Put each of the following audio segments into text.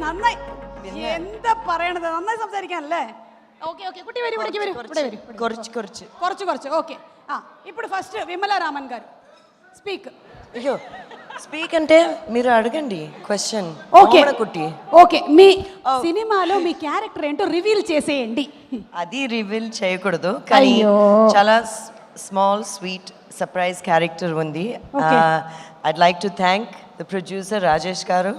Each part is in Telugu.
നന്നായി എന്താ പറയണത് നന്നായി സംസാരിക്കാനല്ലേ ഓക്കെ ഓക്കെ കുട്ടി വരും ഇവിടേക്ക് വരും ഇവിടെ വരും കുറച്ച് കുറച്ച് കുറച്ച് കുറച്ച് ఓకే ఇప్పుడు ఫస్ట్ విమల రామన్ గారు స్పీక్ అయ్యో స్పీక్ అంటే మీరు అడగండి క్వశ్చన్ ఓకే కుట్టి ఓకే మీ సినిమాలో మీ క్యారెక్టర్ ఏంటో రివీల్ చేసేయండి అది రివీల్ చేయకూడదు కానీ అయ్యో. చాలా స్మాల్ స్వీట్ సర్ప్రైజ్ క్యారెక్టర్ ఉంది Okay. I'd like to thank the producer Rajesh garu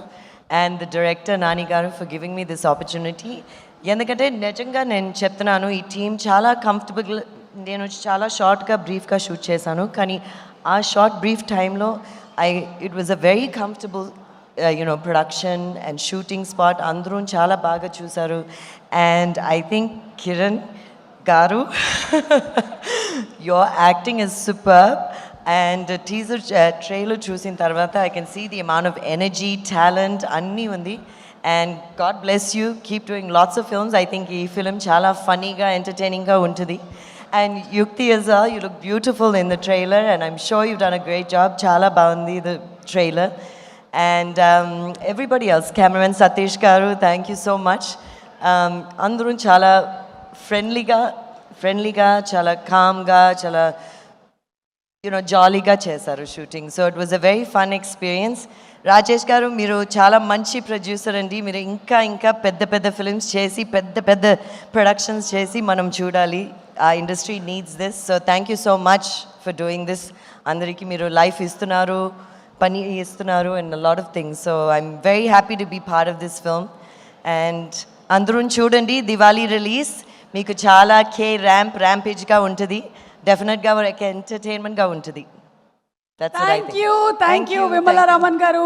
and the director Nani garu for giving me this opportunity ఎందుకంటే నిజంగా నేను చెప్తున్నాను ఈ టీం చాలా కంఫర్టబుల్ నేను చాలా షార్ట్గా బ్రీఫ్గా షూట్ చేశాను. కానీ ఆ షార్ట్ బ్రీఫ్ టైంలో I it was a very comfortable you know production and shooting spot అందరూ చాలా బాగా చూశారు. And I think Kiran garu your acting is super and teaser trailer చూసిన తర్వాత I can see the amount of energy talent అన్నీ ఉంది. And god bless you keep doing lots of films I think ఈ ఫిలిం చాలా ఫన్నీగా ఎంటర్టైనింగ్గా ఉంటుంది. And Yukti is you look beautiful in the trailer and I'm sure you done a great job చాలా బాగుంది the trailer and everybody else cameraman Satish garu thank you so much అందరూ చాలా ఫ్రెండ్లీగా ఫ్రెండ్లీగా చాలా కామ్గా చాలా యూనో జాలీగా చేశారు shooting so it was a very fun experience Rajesh garu మీరు చాలా మంచి ప్రొడ్యూసర్ అండి. మీరు ఇంకా ఇంకా పెద్ద పెద్ద ఫిల్మ్స్ చేసి పెద్ద పెద్ద ప్రొడక్షన్స్ చేసి మనం చూడాలి. ఆ industry needs this so thank you so much for doing this అందరికీ మీరు లైఫ్ ఇస్తున్నారు పని ఇస్తున్నారు and lot of things so I'm very happy to be part of this film and అందరూ చూడండి దివాళీ రిలీజ్ మీకు చాలా కే ర్యాంప్ ర్యాంపేజ్గా ఉంటుంది. డెఫినెట్గా ఎంటర్టైన్మెంట్గా ఉంటుంది. Thank. You thank you Vimala Raman garu